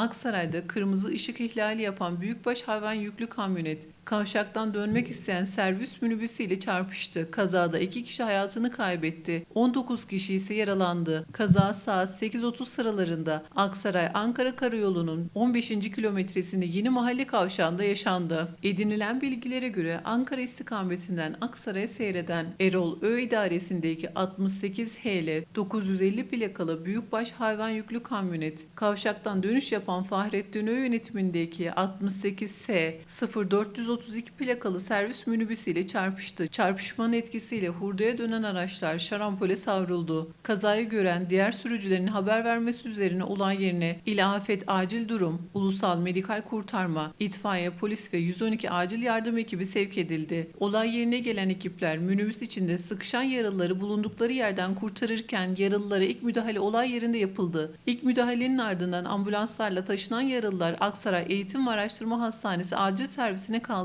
Aksaray'da kırmızı ışık ihlali yapan büyükbaş hayvan yüklü kamyonet kavşaktan dönmek isteyen servis minibüsüyle çarpıştı. Kazada iki kişi hayatını kaybetti. 19 kişi ise yaralandı. Kaza saat 8.30 sıralarında Aksaray Ankara Karayolu'nun 15. kilometresinde Yeni Mahalle kavşağında yaşandı. Edinilen bilgilere göre Ankara istikametinden Aksaray'a seyreden Erol Ö idaresindeki 68 HL 950 plakalı büyükbaş hayvan yüklü kamyonet kavşaktan dönüş yapan Fahrettin Ö yönetimindeki 68 S 0432 plakalı servis minibüsüyle çarpıştı. Çarpışmanın etkisiyle hurdaya dönen araçlar şarampole savruldu. Kazayı gören diğer sürücülerin haber vermesi üzerine olay yerine İl Afet Acil Durum, Ulusal Medikal Kurtarma, İtfaiye, Polis ve 112 Acil Yardım ekibi sevk edildi. Olay yerine gelen ekipler minibüs içinde sıkışan yaralıları bulundukları yerden kurtarırken yaralılara ilk müdahale olay yerinde yapıldı. İlk müdahalenin ardından ambulanslarla taşınan yaralılar Aksaray Eğitim ve Araştırma Hastanesi acil servisine kaldırıldı.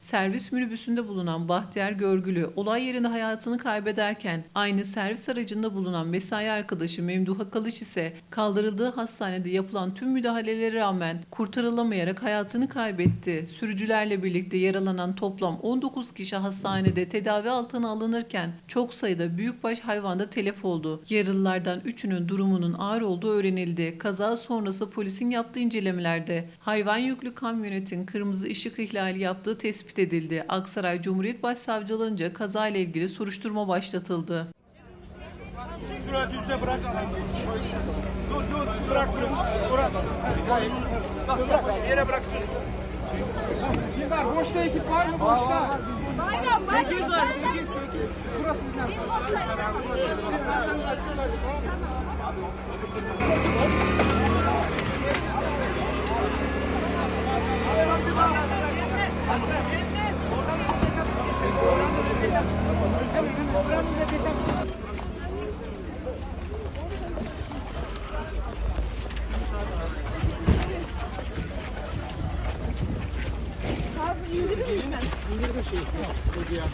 Servis minibüsünde bulunan Bahtiyar Görgülü olay yerinde hayatını kaybederken aynı servis aracında bulunan mesai arkadaşı Memduh Kalış ise kaldırıldığı hastanede yapılan tüm müdahalelere rağmen kurtarılamayarak hayatını kaybetti. Sürücülerle birlikte yaralanan toplam 19 kişi hastanede tedavi altına alınırken çok sayıda büyükbaş hayvanda telef oldu. Yaralılardan 3'ünün durumunun ağır olduğu öğrenildi. Kaza sonrası polisin yaptığı incelemelerde hayvan yüklü kamyonetin kırmızı ışık ihlali yaptığı tespit edildi. Aksaray Cumhuriyet Başsavcılığınca kazayla ilgili soruşturma başlatıldı. Boşta ekip var mı boşta? Aynen var. 8 var 8 8. Burası sizden. Abi ya.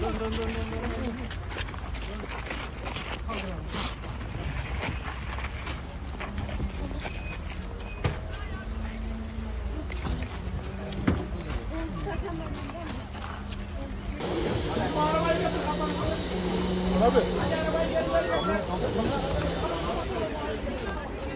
Dön dön dön dön dön. Abi.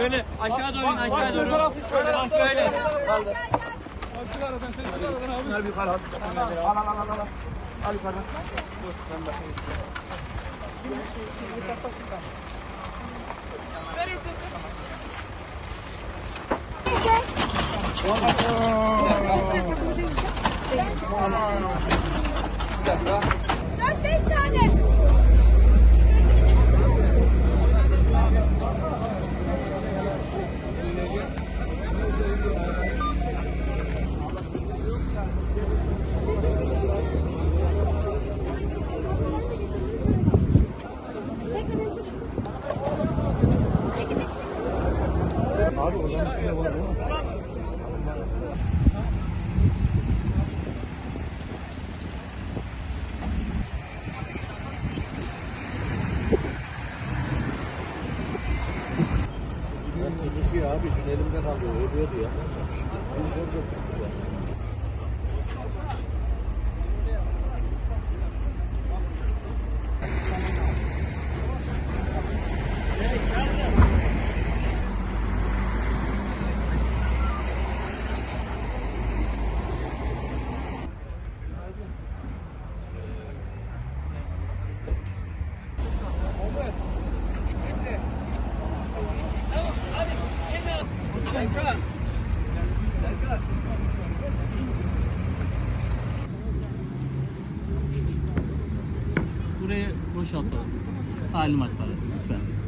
Şöyle aşağı doğru in, aşağı doğru. Şöyle bak şöyle. Çıkar aradan sen çıkar aradan abi. Al yukarı al. Al al al al. Al yukarıdan. Dur ben bakayım. Dört Sıkışıyor abi. Dün elimde kalıyor. Ölüyordu ya. Serkan. Serkan. Burayı boşaltalım. Talimat var lütfen.